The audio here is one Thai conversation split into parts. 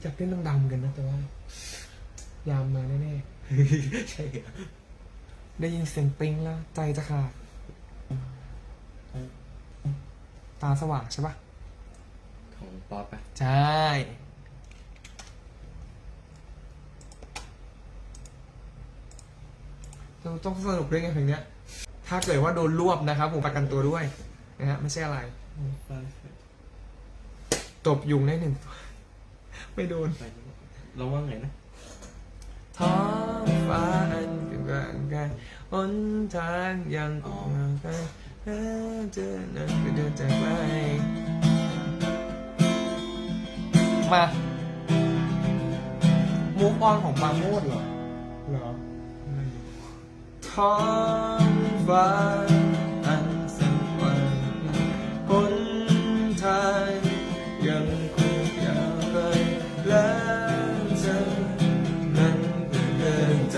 อยากเต้นดังๆกันนะแต่ว่า ยามมาแน่ใช่เหรอๆได้ยินเสียงปิ๊งแล้ว ใจจะขาดตาสว่างใช่ปะของป๊อปอะใช่ ต้องต้องสนุกด้วยไงเพลงเนี้ย ถ้าเกิดว่าโดนรวบนะครับผมประกันตัวด้วยนะฮะไม่ใช่อะไร ตบยุงได้หนึ่งตัว ไม่โดนไปลองว่าไงนะท้องฟ้าอันกว้างไกลหนทางยังคงห่างไกลหาเจอนั้นก็เดินจากไกลมามูฟออนของปราโมดเหรอ เหรอไม่รู้ท้องฟ้า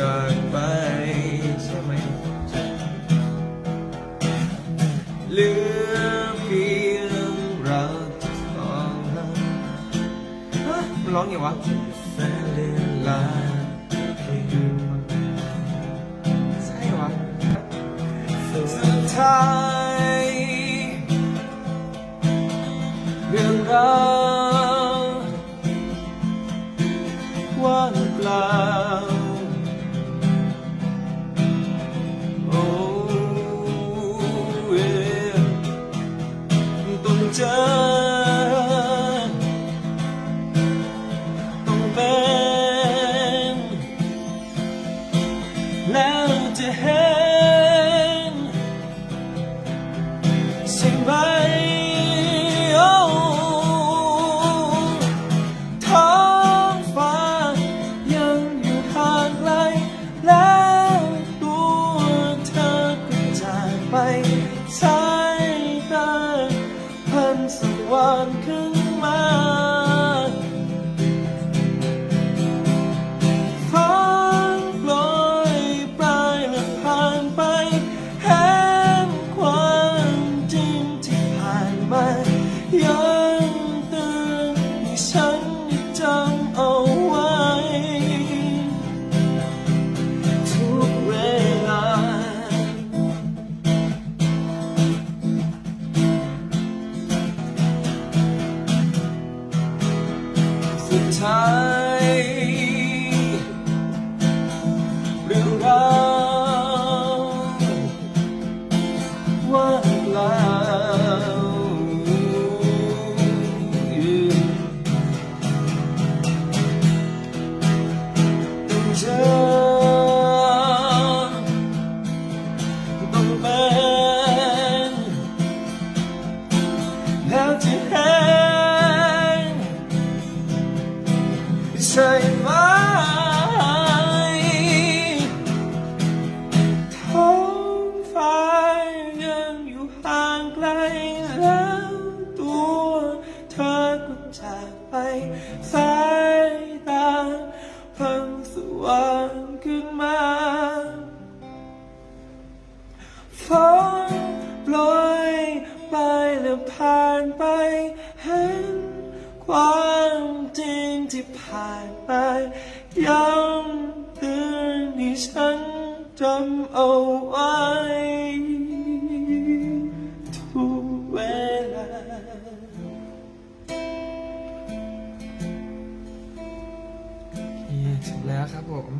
จากไปใช่ไหมเหลือเพียงเราสองนั้นฮะมันร้องไงวะแสนเลือนลาใช่วะสุดท้ายเรื่องราว ไปสายตาพันสว่างขึ้น เจอต้องเป็นแล้วจะเห็นใช่ไหมท้องฟ้ายังอยู่ห่างไกลแล้วตัวเธอก็จากไป มาฝนปล่อยไปแล้วผ่านไป เห็นความจริงที่ผ่านไปย้ำเตือนให้ฉันจำเอาไว้ทุกเวลา ถึงแล้วครับผม